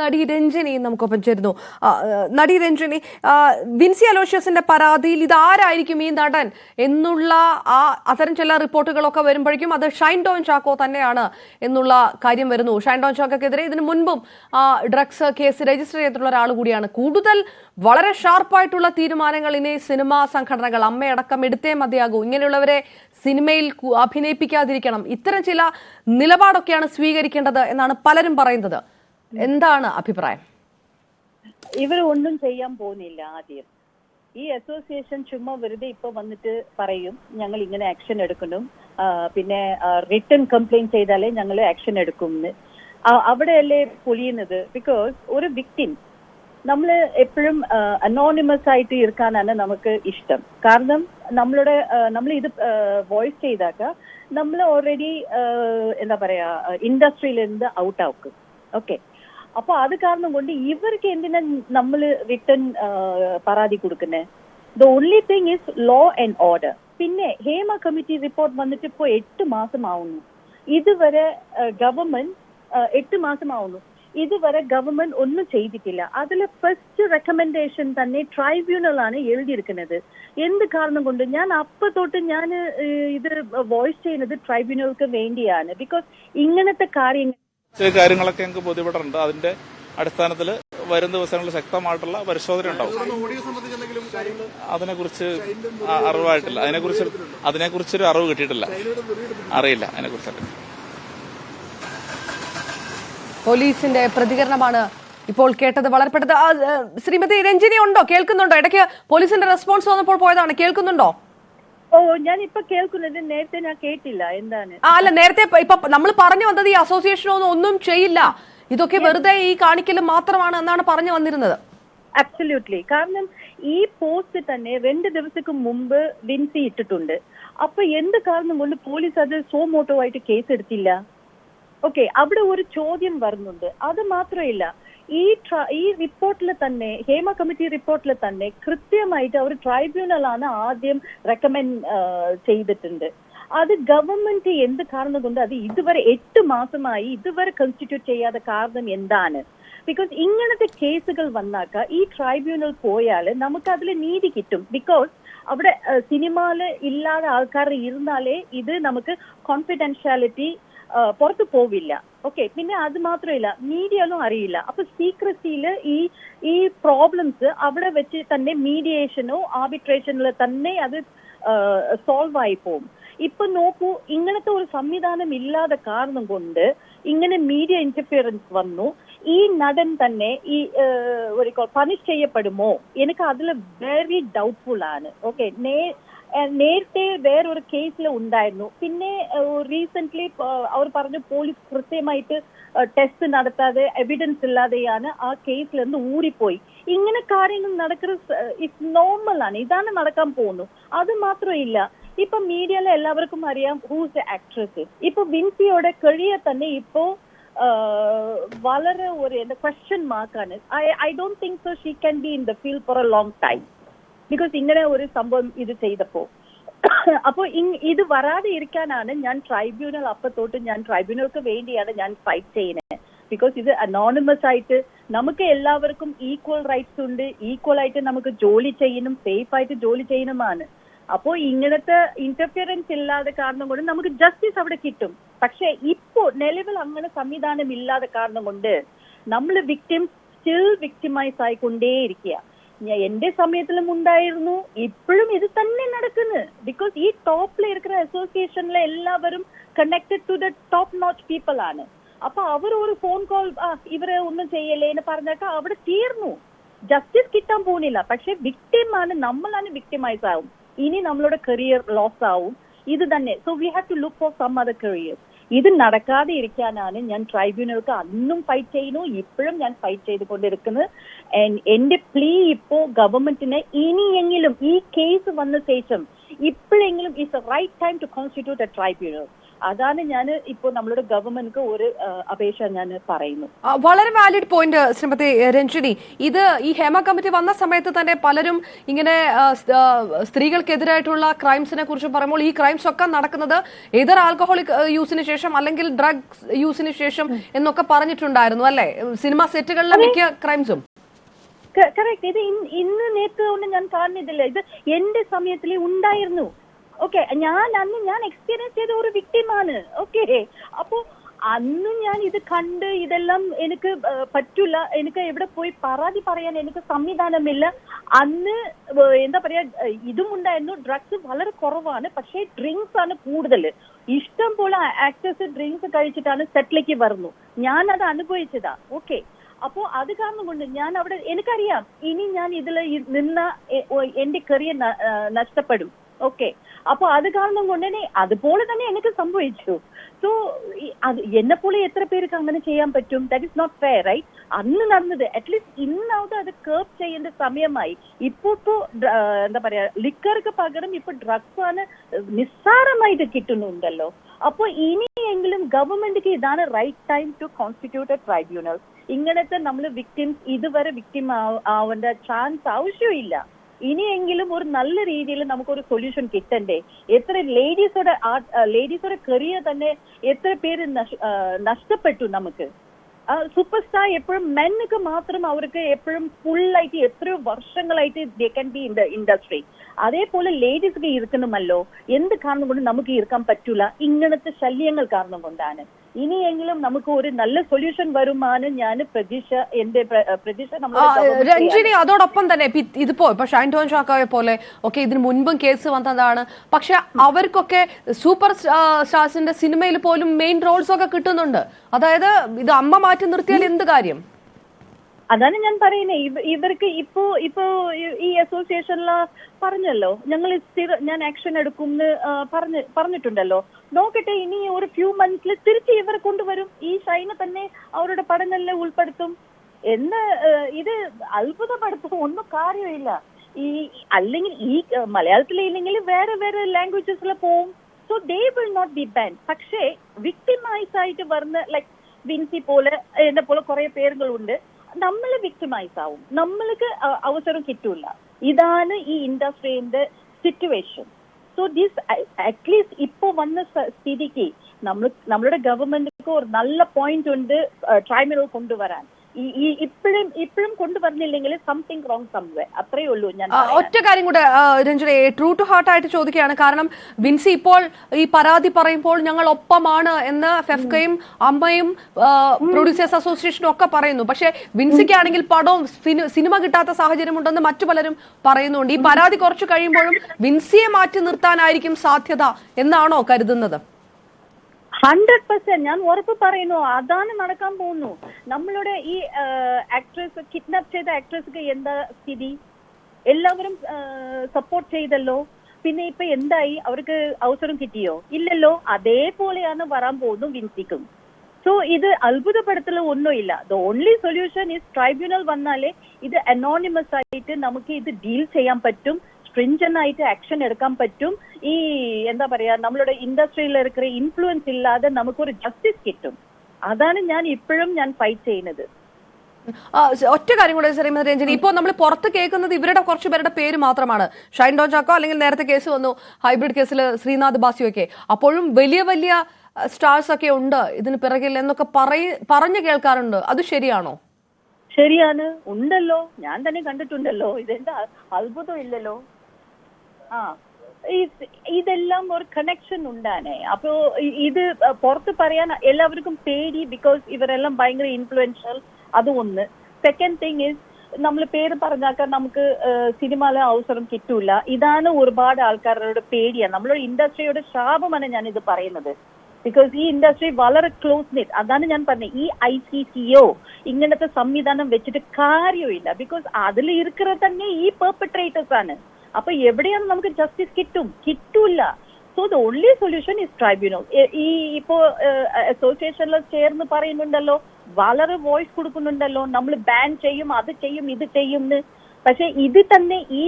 നടി രഞ്ജിനി നമുക്കൊപ്പം ചേരുന്നു. നടി രഞ്ജിനി വിൻസി അലോഷ്യസിന്റെ പരാതിയിൽ ഇതാരായിരിക്കും ഈ നടൻ എന്നുള്ള ആ അത്തരം ചില റിപ്പോർട്ടുകളൊക്കെ വരുമ്പോഴേക്കും അത് ഷൈൻ ഡോൺ ചാക്കോ തന്നെയാണ് എന്നുള്ള കാര്യം വരുന്നു. ഷൈൻ ഡോൺ ചാക്കോക്കെതിരെ ഇതിനു മുൻപും ഡ്രഗ്സ് കേസ് രജിസ്റ്റർ ചെയ്തിട്ടുള്ള ഒരാൾ കൂടിയാണ്. കൂടുതൽ വളരെ ഷാർപ്പായിട്ടുള്ള തീരുമാനങ്ങൾ ഇനി സിനിമാ സംഘടനകൾ അമ്മയടക്കം എടുത്തേ മതിയാകൂ. ഇങ്ങനെയുള്ളവരെ സിനിമയിൽ അഭിനയിപ്പിക്കാതിരിക്കണം. ഇത്തരം ചില നിലപാടൊക്കെയാണ് സ്വീകരിക്കേണ്ടത് എന്നാണ് പലരും പറയുന്നത്. എന്താണ് അഭിപ്രായം? ഇവർ ഒന്നും ചെയ്യാൻ പോകുന്നില്ല ആദ്യം. ഈ അസോസിയേഷൻ ചുമ്മാ വെറുതെ ഇപ്പൊ വന്നിട്ട് പറയും ഞങ്ങൾ ഇങ്ങനെ ആക്ഷൻ എടുക്കണം പിന്നെ റിട്ടേൺ കംപ്ലൈന്റ് ചെയ്താലേ ഞങ്ങൾ ആക്ഷൻ എടുക്കും അവിടെയല്ലേ പൊളിയുന്നത്? ബിക്കോസ് ഒരു വിക്ടിം നമ്മൾ എപ്പോഴും അനോണിമസ് ആയിട്ട് ഇരിക്കാനാണ് നമുക്ക് ഇഷ്ടം. കാരണം നമ്മളുടെ നമ്മൾ ഇത് വോയിസ് ചെയ്താക്ക നമ്മൾ ഓൾറെഡി എന്താ പറയാ ഇൻഡസ്ട്രിയിൽ നിന്ന് ഔട്ട് ആക്കും. ഓക്കെ അപ്പൊ അത് കാരണം കൊണ്ട് ഇവർക്ക് എന്തിനാ നമ്മൾ റിട്ടേൺ പരാതി കൊടുക്കുന്നേ? The only thing is law and order പിന്നെ ഹേമ കമ്മിറ്റി റിപ്പോർട്ട് വന്നിട്ട് ഇപ്പോ എട്ട് മാസം ആവുന്നു ഇതുവരെ ഗവൺമെന്റ് എട്ട് മാസം ആവുന്നു ഇതുവരെ ഗവൺമെന്റ് ഒന്നും ചെയ്തിട്ടില്ല. അതിൽ ഫസ്റ്റ് റെക്കമെൻഡേഷൻ തന്നെ ട്രൈബ്യൂണൽ ആണ് എഴുതിയിരിക്കുന്നത്. എന്ത് കാരണം കൊണ്ട്? ഞാൻ അപ്പൊ തൊട്ട് ഞാൻ ഇത് വോയിസ് ചെയ്യുന്നത് ട്രൈബ്യൂണൽക്ക് വേണ്ടിയാണ്. ബിക്കോസ് ഇങ്ങനത്തെ കാര്യങ്ങൾ ചില കാര്യങ്ങളൊക്കെ ഞങ്ങൾക്ക് ബോധ്യപ്പെട്ടിട്ടുണ്ട്. അതിന്റെ അടിസ്ഥാനത്തിൽ വരും ദിവസങ്ങളിൽ ശക്തമായിട്ടുള്ള പരിശോധന ഉണ്ടാവും. അതിനെക്കുറിച്ച് അറിവായിട്ടില്ല. അതിനെക്കുറിച്ച് അതിനെക്കുറിച്ചൊരു അറിവ് കിട്ടിയിട്ടില്ല. അറിയില്ല അതിനെക്കുറിച്ച് പോലീസിന്റെ പ്രതികരണമാണ് ഇപ്പോൾ കേട്ടത്. വളരെ പെട്ടത് ശ്രീമതി രഞ്ജിനി ഉണ്ടോ? കേൾക്കുന്നുണ്ടോ? ഇടയ്ക്ക് പോലീസിന്റെ റെസ്പോൺസ് വന്നപ്പോൾ പോയതാണ്. കേൾക്കുന്നുണ്ടോ? ഓ ഞാൻ ഇപ്പൊ കേൾക്കുന്നത് നേരത്തെ ഞാൻ കേട്ടില്ല. എന്താണ്? ആ അല്ല നേരത്തെ ഇപ്പൊ- നമ്മൾ പറഞ്ഞു വന്നത് ഈ അസോസിയേഷൻ ഒന്നും ഒന്നും ചെയ്യില്ല. ഇതൊക്കെ വെറുതെ ഈ കാണിക്കലും മാത്രമാണ് എന്നാണ് പറഞ്ഞു വന്നിരുന്നത്. അബ്സല്യൂട്ട്ലി കാരണം ഈ പോസ്റ്റ് തന്നെ രണ്ട് ദിവസക്ക് മുമ്പ് വിൻസി ഇട്ടിട്ടുണ്ട്. അപ്പൊ എന്ത് കാരണം കൊണ്ട് പോലീസ് അത് സോ മോട്ടോ ആയിട്ട് കേസ് എടുത്തില്ല ഓക്കെ അവിടെ ഒരു ചോദ്യം വരുന്നുണ്ട്. അത് മാത്രമില്ല ഈ ഈ റിപ്പോർട്ടിൽ തന്നെ ഹേമ കമ്മിറ്റി റിപ്പോർട്ടിൽ തന്നെ കൃത്യമായിട്ട് അവർ ട്രൈബ്യൂണലാണ് ആദ്യം റെക്കമെൻഡ് ചെയ്തിട്ടുണ്ട്. അത് ഗവൺമെന്റ് എന്ത് കാരണം കൊണ്ട് അത് ഇതുവരെ എട്ട് മാസമായി ഇതുവരെ കൺസ്റ്റിറ്റ്യൂട്ട് ചെയ്യാതെ കാരണം എന്താണ്? ബിക്കോസ് ഇങ്ങനത്തെ കേസുകൾ വന്നാക്ക ഈ ട്രൈബ്യൂണൽ പോയാൽ നമുക്ക് അതിൽ നീതി കിട്ടും. ബിക്കോസ് അവിടെ സിനിമയിൽ ഇല്ലാതെ ആൾക്കാർ ഇരുന്നാലേ ഇത് നമുക്ക് കോൺഫിഡൻഷ്യാലിറ്റി പുറത്തു പോവില്ല. ഓക്കെ പിന്നെ അത് മാത്രമല്ല മീഡിയയിലും അറിയില്ല. അപ്പൊ സീക്രസിയിൽ ഈ ഈ പ്രോബ്ലംസ് അവിടെ വെച്ച് തന്നെ മീഡിയേഷനോ ആർബിട്രേഷനിൽ തന്നെ അത് സോൾവ് ആയി പോകും ഇപ്പൊ നോക്കൂ ഇങ്ങനത്തെ ഒരു സംവിധാനം ഇല്ലാതെ കാരണം കൊണ്ട് ഇങ്ങനെ മീഡിയ ഇന്റർഫിയറൻസ് വന്നു. ഈ നടൻ തന്നെ ഈ ഒരു പണിഷ് ചെയ്യപ്പെടുമോ? എനിക്ക് അതിൽ വെരി ഡൗട്ട്ഫുൾ ആണ്. ഓക്കെ നേരത്തെ വേറൊരു കേസിൽ ഉണ്ടായിരുന്നു. പിന്നെ റീസെന്റ് അവർ പറഞ്ഞു പോലീസ് കൃത്യമായിട്ട് ടെസ്റ്റ് നടത്താതെ എവിഡൻസ് ഇല്ലാതെയാണ് ആ കേസിൽ നിന്ന് ഊറിപ്പോയി ഇങ്ങനെ കാര്യങ്ങൾ നടക്കുന്ന ഇറ്റ്സ് നോർമൽ ആണ്. ഇതാണ് നടക്കാൻ പോകുന്നു അത് മാത്രമില്ല. ഇപ്പൊ മീഡിയയിലെ എല്ലാവർക്കും അറിയാം ഹൂസ് ആക്ട്രസ് ഇപ്പൊ വിൻസിയോടെ കരിയർ തന്നെ ഇപ്പോ വളരെ ഒരു ക്വസ്റ്റ്യൻ മാർക്കാണ് I I don't think so she can be in the field for a long time because ഇങ്ങനെ ഒരു സംഭവം ഇത് ചെയ്തപ്പോ. അപ്പോ ഇത് വരാതെ ഇരിക്കാനാണ് ഞാൻ ട്രൈബ്യൂണൽ അപ്പത്തോട്ട് തൊട്ട് ഞാൻ ട്രൈബ്യൂണൽക്ക് വേണ്ടിയാണ് ഞാൻ ഫൈറ്റ് ചെയ്യുന്നത് ബിക്കോസ് ഇത് അനോണിമസ് ആയിട്ട് നമുക്ക് എല്ലാവർക്കും ഈക്വൽ റൈറ്റ്സ് ഉണ്ട്. ഈക്വൽ ആയിട്ട് നമുക്ക് ജോലി ചെയ്യണം. സേഫ് ആയിട്ട് ജോലി ചെയ്യണമാണ്. അപ്പോ ഇങ്ങനത്തെ ഇന്റർഫിയറൻസ് ഇല്ലാതെ കാരണം കൊണ്ട് നമുക്ക് ജസ്റ്റിസ് അവിടെ കിട്ടും. പക്ഷെ ഇപ്പോ നിലവിൽ അങ്ങനെ സംവിധാനം ഇല്ലാതെ കാരണം കൊണ്ട് നമ്മൾ വിക്ടിംസ് സ്റ്റിൽ വിക്ടിമൈസ് ആയിക്കൊണ്ടേയിരിക്കുക എന്റെ സമയത്തിലും ഉണ്ടായിരുന്നു. ഇപ്പോഴും ഇത് തന്നെ നടക്കുന്നു. ബിക്കോസ് ഈ ടോപ്പിൽ ഇരിക്കുന്ന അസോസിയേഷനിലെ എല്ലാവരും connected to the top not people ആണ്. അപ്പൊ അവർ ഒരു ഫോൺ കോൾ ഇവരെ ഒന്നും എന്ന് പറഞ്ഞാൽ അവിടെ തീർന്നു. ജസ്റ്റിസ് കിട്ടാൻ പോകുന്നില്ല പക്ഷെ വിക്ടിം ആണ് നമ്മളാണ് വിക്ടിമൈസ് ആവും. ഇനി നമ്മളുടെ കരിയർ ലോസ് ആവും. ഇത് തന്നെ. So we have to look for some other career ഇത് നടക്കാതെ ഇരിക്കാനാണ് ഞാൻ ട്രൈബ്യൂണൽക്ക് അന്നും ഫൈറ്റ് ചെയ്യുന്നു ഇപ്പോഴും ഞാൻ ഫൈറ്റ് ചെയ്തുകൊണ്ടിരിക്കുന്നത്. എന്റെ പ്ലീ ഇപ്പോ ഗവൺമെന്റിന് ഇനിയെങ്കിലും ഈ കേസ് വന്ന ശേഷം ഇപ്പോഴെങ്കിലും is right time to constitute a tribunal അതാണ് ഞാൻ ഇപ്പോൾ നമ്മളുടെ ഗവൺമെന്റ് ഒരു അപേക്ഷ ഞാൻ പറയുന്നു. വളരെ വാലിഡ് പോയിന്റ് ശ്രീമതി രഞ്ജിനി. ഇത് ഈ ഹേമ കമ്മിറ്റി വന്ന സമയത്ത് തന്നെ പലരും ഇങ്ങനെ സ്ത്രീകൾക്കെതിരായിട്ടുള്ള ക്രൈംസിനെ കുറിച്ച് പറയുമ്പോൾ ഈ ക്രൈംസ് ഒക്കെ നടക്കുന്നത് ഏതൊരു ആൽക്കഹോളിക് യൂസിന് ശേഷം അല്ലെങ്കിൽ ഡ്രഗ്സ് യൂസിന് ശേഷം എന്നൊക്കെ പറഞ്ഞിട്ടുണ്ടായിരുന്നു അല്ലെ? സിനിമ സെറ്റുകളിലെ മിക്ക ക്രൈംസും. കറക്റ്റ് ഇത് ഇന്ന് നേരത്തെ കൊണ്ട് ഞാൻ കാണുന്നില്ല. ഇത് എന്റെ സമയത്തിൽ ഉണ്ടായിരുന്നു. ഓക്കെ ഞാൻ അന്ന് ഞാൻ എക്സ്പീരിയൻസ് ചെയ്ത ഒരു വിക്ടിമാണ് ഓക്കെ അപ്പോ അന്ന് ഞാൻ ഇത് കണ്ട് ഇതെല്ലാം എനിക്ക് പറ്റൂല. എനിക്ക് എവിടെ പോയി പരാതി പറയാൻ എനിക്ക് സംവിധാനമില്ല. അന്ന് എന്താ പറയാ ഇതും ഉണ്ടായിരുന്നു. ഡ്രഗ്സ് വളരെ കുറവാണ് പക്ഷേ ഡ്രിങ്ക്സ് ആണ് കൂടുതൽ ഇഷ്ടം പോലെ ആക്ടേഴ്സ് ഡ്രിങ്ക്സ് കഴിച്ചിട്ടാണ് സെറ്റിലേക്ക് വരുന്നു. ഞാൻ അത് അനുഭവിച്ചതാ. ഓക്കെ അപ്പോ അത് കാരണം കൊണ്ട് ഞാൻ അവിടെ എനിക്കറിയാം ഇനി ഞാൻ ഇതിൽ നിന്ന എന്റെ കരിയർ നഷ്ടപ്പെടും. ഓക്കെ അപ്പൊ അത് കാരണം കൊണ്ട് തന്നെ അതുപോലെ തന്നെ എനിക്ക് സംഭവിച്ചു. സോ അത് എന്നെ പോലെ എത്ര പേർക്ക് അങ്ങനെ ചെയ്യാൻ പറ്റും? That is not fair right അന്ന് നടന്നത് അറ്റ്ലീസ്റ്റ് ഇന്നാവത് അത് കേർവ് ചെയ്യേണ്ട സമയമായി. ഇപ്പൊ ഇപ്പോ എന്താ പറയാ ലിക്കർക്ക് പകരം ഇപ്പൊ ഡ്രഗ്സ് ആണ് നിസ്സാരമായിട്ട് കിട്ടുന്നുണ്ടല്ലോ. അപ്പൊ ഇനിയെങ്കിലും ഗവൺമെന്റിക്ക് ഇതാണ് right time to constitute tribunal ഇങ്ങനത്തെ നമ്മൾ വിക്ടിംസ് ഇതുവരെ വിക്ടിം ആവേണ്ട ചാൻസ് ആവശ്യമില്ല. ഇനിയെങ്കിലും ഒരു നല്ല രീതിയിൽ നമുക്കൊരു സൊല്യൂഷൻ കിട്ടണ്ടേ? എത്ര ലേഡീസോടെ ലേഡീസോടെ കരിയർ തന്നെ എത്ര പേര് നഷ്- നഷ്ടപ്പെട്ടു നമുക്ക്? സൂപ്പർ സ്റ്റാർ എപ്പോഴും മെന്നുക്ക് മാത്രം അവർക്ക് എപ്പോഴും ഫുൾ ആയിട്ട് എത്രയോ വർഷങ്ങളായിട്ട് they can be in the industry അതേപോലെ ലേഡീസ്ക്ക് ഇരിക്കണമല്ലോ. എന്ത് കാരണം കൊണ്ട് നമുക്ക് ഇരിക്കാൻ പറ്റൂല? ഇങ്ങനത്തെ ശല്യങ്ങൾ കാരണം കൊണ്ടാണ്. ഇനിയെങ്കിലും നമുക്ക് ഒരു നല്ല സൊല്യൂഷൻ വരുമാണ് ഞാൻ പ്രതീക്ഷ എന്റെ പ്ര- പ്രതീക്ഷ രഞ്ജിനി അതോടൊപ്പം തന്നെ ഇത് ഇതിപ്പോ ഇപ്പൊ ഷൈൻ ടോൺ ഷാക്കോയെ പോലെ ഒക്കെ ഇതിന് മുൻപും കേസ് വന്നതാണ്. പക്ഷെ അവർക്കൊക്കെ സൂപ്പർ സ്റ്റാർസിന്റെ സിനിമയിൽ പോലും മെയിൻ റോൾസ് ഒക്കെ കിട്ടുന്നുണ്ട്. അതായത് ഇത് അമ്മ മാറ്റി നിർത്തിയാൽ എന്ത് കാര്യം? അതാണ് ഞാൻ പറയുന്നത് ഇവർക്ക് ഇപ്പോ ഇപ്പോ ഈ- അസോസിയേഷനിൽ പറഞ്ഞല്ലോ. ഞങ്ങൾ സ്ഥിര ഞാൻ ആക്ഷൻ എടുക്കും എന്ന് പറഞ്ഞ് പറഞ്ഞിട്ടുണ്ടല്ലോ. നോക്കട്ടെ ഇനി ഒരു ഫ്യൂ മന്ത്സിൽ തിരിച്ച് ഇവർ കൊണ്ടുവരും. ഈ ഷൈനെ തന്നെ അവരുടെ പഠനങ്ങളിൽ ഉൾപ്പെടുത്തും. എന്ന് ഇത് അത്ഭുതപ്പെടുത്തും. ഒന്നും കാര്യമില്ല. ഈ അല്ലെങ്കിൽ ഈ മലയാളത്തിലില്ലെങ്കിൽ വേറെ വേറെ ലാംഗ്വേജസിൽ പോവും. So they will not be ban പക്ഷേ വിക്ടിമൈസ് ആയിട്ട് വരുന്ന ലൈക് വിൻസി പോലെ എന്നെ പോലെ കുറെ പേരുകളുണ്ട്. നമ്മൾ വിക്ടിമൈസ് ആവും. നമ്മൾക്ക് അവസരം കിട്ടൂല. ഇതാണ് ഈ ഇൻഡസ്ട്രീന്റെ situation so this at least ഇപ്പോ വന്ന സ്ഥിതിക്ക് നമ്മൾ നമ്മളുടെ ഗവൺമെന്റിന് ഒരു നല്ല പോയിന്റ് ഉണ്ട് ട്രൈബ്യൂണൽ കൊണ്ടുവരാൻ. ഈ- ഇപ്പോഴും ഇപ്പോഴും കൊണ്ടുവരുന്നില്ലെങ്കിൽ സംതിങ് റോങ് സംവേ അത്രയേ ഉള്ളൂ ഞാൻ ഒറ്റ കാര്യം കൂടെ രഞ്ജന ട്രൂ ടു ഹാർട്ട് ആയിട്ട് ചോദിക്കുകയാണ്. കാരണം വിൻസി ഇപ്പോൾ ഈ പരാതി പറയുമ്പോൾ ഞങ്ങൾ ഒപ്പമാണ് എന്ന് ഫെഫ്കയും അമ്മയും പ്രൊഡ്യൂസേഴ്സ് അസോസിയേഷനും ഒക്കെ പറയുന്നു. പക്ഷെ വിൻസിക്കാണെങ്കിൽ പടവും സിനിമ കിട്ടാത്ത സാഹചര്യം ഉണ്ടെന്ന് മറ്റു പലരും പറയുന്നുണ്ട്. ഈ പരാതി കുറച്ച് കഴിയുമ്പോഴും വിൻസിയെ മാറ്റി നിർത്താനായിരിക്കും സാധ്യത എന്നാണോ കരുതുന്നത്? ഹൺഡ്രഡ് പെർസെന്റ് ഞാൻ ഉറപ്പ് പറയുന്നു. അതാണ് നടക്കാൻ പോകുന്നു. നമ്മളുടെ ഈ ആക്ട്രസ് കിഡ്നാപ്പ് ചെയ്ത ആക്ട്രസ്ക്ക് എന്താ സ്ഥിതി? എല്ലാവരും സപ്പോർട്ട് ചെയ്തല്ലോ. പിന്നെ ഇപ്പൊ എന്തായി? അവർക്ക് അവസരം കിട്ടിയോ? ഇല്ലല്ലോ. അതേപോലെയാണ് വരാൻ പോകുന്നു വിൻസിക്കും. സോ ഇത് അത്ഭുതപ്പെടുത്തൽ ഒന്നുമില്ല the only solution is tribunal വന്നാലേ ഇത് അനോണിമസ് ആയിട്ട് നമുക്ക് ഇത് ഡീൽ ചെയ്യാൻ പറ്റും. സ്ട്രിഞ്ചൻ ആയിട്ട് ആക്ഷൻ എടുക്കാൻ പറ്റും. ഈ എന്താ പറയാ നമ്മളുടെ ഇൻഡസ്ട്രിയിൽ ഇരിക്കുന്ന ഇൻഫ്ലുവൻസ് ഇല്ലാതെ നമുക്കൊരു ജസ്റ്റിസ് കിട്ടും. അതാണ് ഞാൻ ഇപ്പോഴും ഞാൻ ഫൈറ്റ് ചെയ്യുന്നത്. ഒറ്റ കാര്യം കൂടെ ശ്രീമതി രഞ്ജനി. ഇപ്പോൾ നമ്മൾ പുറത്ത് കേൾക്കുന്നത് ഇവരുടെ കുറച്ച് പേരുടെ പേര് മാത്രമാണ്. ഷൈൻ ഡോജാക്കോ ചാക്കോ അല്ലെങ്കിൽ നേരത്തെ കേസ് വന്നു ഹൈബ്രിഡ് കേസിൽ ശ്രീനാഥ് ബാസിയോ ഒക്കെ. അപ്പോഴും വലിയ വലിയ സ്റ്റാർസ് ഒക്കെ ഉണ്ട്. ഇതിന് പിറകിൽ എന്നൊക്കെ പറഞ്ഞു കേൾക്കാറുണ്ട്. അത് ശരിയാണോ? ശരിയാണ്. ഉണ്ടല്ലോ. ഞാൻ തന്നെ കണ്ടിട്ടുണ്ടല്ലോ. ഇതെന്താ? അത്ഭുതം ഇല്ലല്ലോ. ഇതെല്ലാം ഒരു കണക്ഷൻ ഉണ്ടാനേ അപ്പോ ഇത് പുറത്ത് പറയാൻ എല്ലാവർക്കും പേടി ബിക്കോസ് ഇവരെല്ലാം ഭയങ്കര ഇൻഫ്ലുവൻഷ്യൽ അത് ഒന്ന്. സെക്കൻഡ് തിങ് ഇസ് നമ്മൾ പേര് പറഞ്ഞാക്കാൻ നമുക്ക് സിനിമയിലെ അവസരം കിട്ടൂല. ഇതാണ് ഒരുപാട് ആൾക്കാരുടെ പേടിയാണ് നമ്മളൊരു ഇൻഡസ്ട്രിയുടെ ശാപമാണ് ഞാൻ ഇത് പറയുന്നത്. ബിക്കോസ് ഈ ഇൻഡസ്ട്രി വളരെ ക്ലോസ് നിറ്റ് അതാണ് ഞാൻ പറഞ്ഞത് ഈ ഐ സി സിഒ ഇങ്ങനത്തെ സംവിധാനം വെച്ചിട്ട് കാര്യമില്ല. ബിക്കോസ് അതിൽ ഇരിക്കുന്നത് തന്നെ ഈ പെർപ്പട്രേറ്റേഴ്സ് ആണ്. അപ്പൊ എവിടെയാണ് നമുക്ക് ജസ്റ്റിസ് കിട്ടും? കിട്ടൂല so the only solution is tribunal ഈ ഇപ്പോ അസോസിയേഷനിൽ ചേർന്ന് പറയുന്നുണ്ടല്ലോ വളരെ വോയിസ് കൊടുക്കുന്നുണ്ടല്ലോ നമ്മൾ ബാൻ ചെയ്യും അത് ചെയ്യും ഇത് ചെയ്യും പക്ഷെ ഇത് തന്നെ ഈ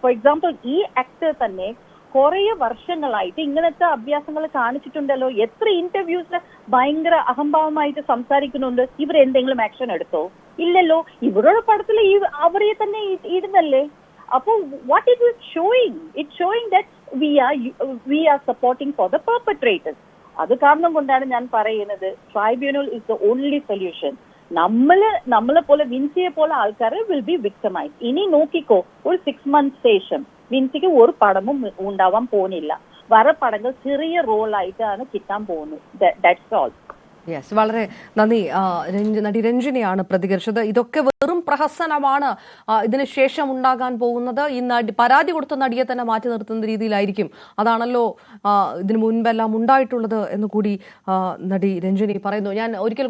ഫോർ എക്സാമ്പിൾ ഈ ആക്ടർ തന്നെ കുറേ വർഷങ്ങളായിട്ട് ഇങ്ങനത്തെ അഭ്യാസങ്ങൾ കാണിച്ചിട്ടുണ്ടല്ലോ. എത്ര ഇന്റർവ്യൂസിൽ ഭയങ്കര അഹംഭാവമായിട്ട് സംസാരിക്കുന്നുണ്ട്. ഇവർ എന്തെങ്കിലും ആക്ഷൻ എടുത്തോ? ഇല്ലല്ലോ. ഇവരുടെ പടത്തിൽ ഈ അവരെ തന്നെ ഇടുന്നല്ലേ? അപ്പോൾ what it is showing it showing that we are we are supporting for the perpetrators അത് കാരണം കൊണ്ടാണ് ഞാൻ പറയുന്നത് tribunal is the only solution നമ്മൾ നമ്മളെ പോലെ വിൻസിയെ പോലെ ആൾക്കാർ വിൽ ബി വിക്ടമൈസ് ഇനി നോക്കിക്കോ ഒരു സിക്സ് മന്ത്സ് ശേഷം വിൻസിക്ക് ഒരു പടമും ഉണ്ടാവാൻ പോകുന്നില്ല വര പടങ്ങൾ ചെറിയ റോളായിട്ടാണ് കിട്ടാൻ പോകുന്നത് ദാറ്റ്സ് ഓൾ യെസ് വളരെ നന്ദി. നടി രഞ്ജിനിയാണ് പ്രതികരിച്ചത്. ഇതൊക്കെ വെറും പ്രഹസനമാണ്. ഇതിന് ശേഷം ഉണ്ടാകാൻ പോകുന്നത് ഈ നടി പരാതി കൊടുത്ത നടിയെ തന്നെ മാറ്റി നിർത്തുന്ന രീതിയിലായിരിക്കും. അതാണല്ലോ ഇതിനു മുൻപെല്ലാം ഉണ്ടായിട്ടുള്ളത് എന്ന് കൂടി നടി രഞ്ജിനി പറയുന്നു. ഞാൻ ഒരിക്കൽ